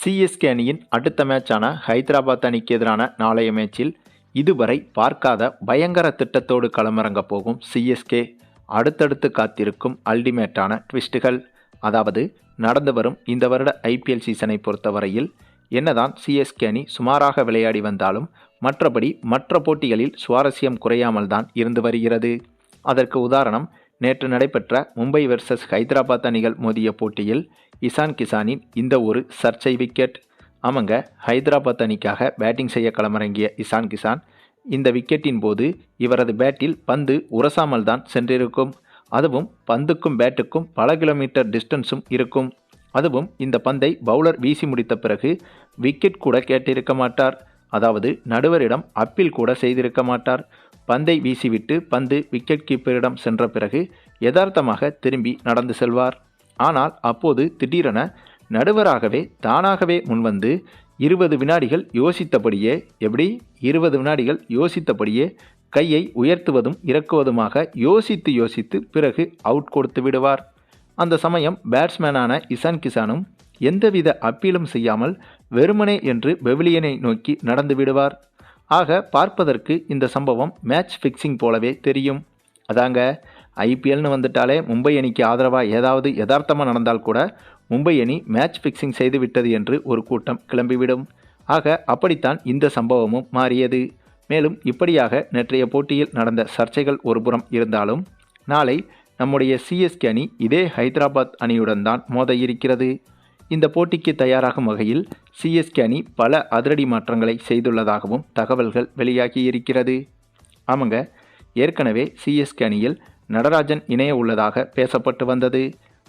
CSK அணியின் அடுத்த மேட்சான ஹைதராபாத் அணிக்கு எதிரான நாளைய மேட்சில் இதுவரை பார்க்காத பயங்கர திட்டத்தோடு களமிறங்கப் போகும் சிஎஸ்கே அடுத்தடுத்து காத்திருக்கும் அல்டிமேட்டான ட்விஸ்ட்டுகள் அதாவது நடந்து வரும் இந்த வருட ஐபிஎல் சீசனை பொறுத்தவரையில் என்னதான் சிஎஸ்கே அணி சுமாராக விளையாடி வந்தாலும் மற்றபடி மற்ற போட்டிகளில் சுவாரஸ்யம் குறையாமல் தான் இருந்து வருகிறது. அதற்கு உதாரணம் நேற்று நடைபெற்ற மும்பை வெர்சஸ் ஹைதராபாத் அணிகள் மோதிய போட்டியில் இசான் கிசானின் இந்த ஒரு சர்ச்சை விக்கெட். ஆமாங்க ஹைதராபாத் அணிக்காக பேட்டிங் செய்ய களமிறங்கிய இசான் கிசான் இந்த விக்கெட்டின் போது இவரது பேட்டில் பந்து உரசாமல் தான் சென்றிருக்கும். அதுவும் பந்துக்கும் பேட்டுக்கும் பல கிலோமீட்டர் டிஸ்டன்ஸும் இருக்கும். அதுவும் இந்த பந்தை பவுலர் வீசி முடித்த பிறகு விக்கெட் கூட கேட்டிருக்க மாட்டார். அதாவது நடுவரிடம் அப்பீல் கூட செய்திருக்க மாட்டார். பந்தை வீசிவிட்டு பந்து விக்கெட் கீப்பரிடம் சென்ற பிறகு யதார்த்தமாக திரும்பி நடந்து செல்வார். ஆனால் அப்போது திடீரென நடுவராகவே தானாகவே முன்வந்து இருபது வினாடிகள் யோசித்தபடியே எப்படி? இருபது வினாடிகள் யோசித்தபடியே கையை உயர்த்துவதும் இறக்குவதுமாக யோசித்து யோசித்து பிறகு அவுட் கொடுத்து விடுவார். அந்த சமயம் பேட்ஸ்மேனான இசான் கிசானும் எந்தவித அப்பீலும் செய்யாமல் வெறுமனே என்று பெவிலியனை நோக்கி நடந்து விடுவார். ஆக பார்ப்பதற்கு இந்த சம்பவம் மேட்ச் ஃபிக்ஸிங் போலவே தெரியும். அதாங்க ஐபிஎல்னு வந்துட்டாலே மும்பை அணிக்கு ஆதரவாக ஏதாவது யதார்த்தமாக நடந்தால் கூட மும்பை அணி மேட்ச் ஃபிக்ஸிங் செய்து விட்டது என்று ஒரு கூட்டம் கிளம்பிவிடும். ஆக அப்படித்தான் இந்த சம்பவமும் மாறியது. மேலும் இப்படியாக நேற்றைய போட்டியில் நடந்த சர்ச்சைகள் ஒருபுறம் இருந்தாலும் நாளை நம்முடைய சிஎஸ்கே அணி இதே ஹைதராபாத் அணியுடன் தான் மோத இருக்கிறது. இந்த போட்டிக்கு தயாராகும் வகையில் சிஎஸ்கே அணி பல அதிரடி மாற்றங்களை செய்துள்ளதாகவும் தகவல்கள் வெளியாகி இருக்கிறது ஆமாங்க ஏற்கனவே சிஎஸ்கே அணியில் நடராஜன் இணைய உள்ளதாக பேசப்பட்டு வந்தது.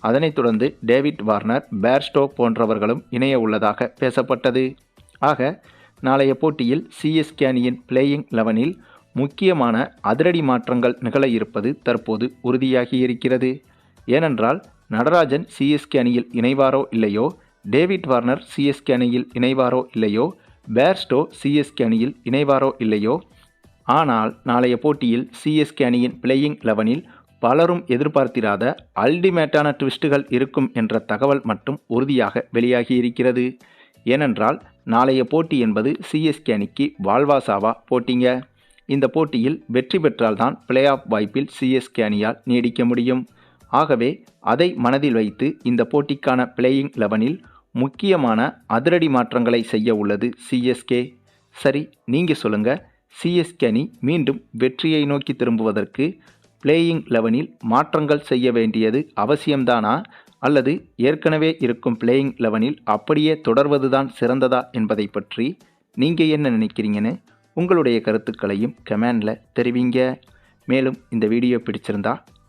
அதனைத் தொடர்ந்து டேவிட் வார்னர் பேர்ஸ்டோ போன்றவர்களும் இணைய உள்ளதாக பேசப்பட்டது. ஆக நாளைய போட்டியில் சிஎஸ்கே அணியின் பிளேயிங் லெவனில் முக்கியமான அதிரடி மாற்றங்கள் நிகழ இருப்பது தற்போது உறுதியாகி இருக்கிறது ஏனென்றால் நடராஜன் சிஎஸ்கே அணியில் இணைவாரோ இல்லையோ? டேவிட் வார்னர் சிஎஸ்கே அணியில் இணைவாரோ இல்லையோ? பேர்ஸ்டோ சிஎஸ்கே அணியில் இணைவாரோ இல்லையோ? ஆனால் நாளைய போட்டியில் சிஎஸ்கே அணியின் பிளேயிங் லெவனில் பலரும் எதிர்பார்த்திராத அல்டிமேட்டான ட்விஸ்ட்டுகள் இருக்கும் என்ற தகவல் மட்டும் உறுதியாக வெளியாகி இருக்கிறது. ஏனென்றால் நாளைய போட்டி என்பது சிஎஸ்கே அணிக்கு வாழ்வாசாவா போட்டிங்க. இந்த போட்டியில் வெற்றி பெற்றால்தான் பிளே ஆஃப் வாய்ப்பில் சிஎஸ்கே அணியால் நீடிக்க முடியும். ஆகவே அதை மனதில் வைத்து இந்த போட்டிக்கான பிளேயிங் லெவனில் முக்கியமான அதிரடி மாற்றங்களை செய்ய உள்ளது சிஎஸ்கே சரி நீங்கள் சொல்லுங்கள் சிஎஸ்கே அணி மீண்டும் வெற்றியை நோக்கி திரும்புவதற்கு பிளேயிங் லெவனில் மாற்றங்கள் செய்ய வேண்டியது அவசியம்தானா? அல்லது ஏற்கனவே இருக்கும் பிளேயிங் லெவனில் அப்படியே தொடர்வதுதான் சிறந்ததா என்பதை பற்றி நீங்கள் என்ன நினைக்கிறீங்கன்னு உங்களுடைய கருத்துக்களையும் கமெண்டில் தெரிவிங்க. மேலும் இந்த வீடியோ பிடிச்சிருந்தா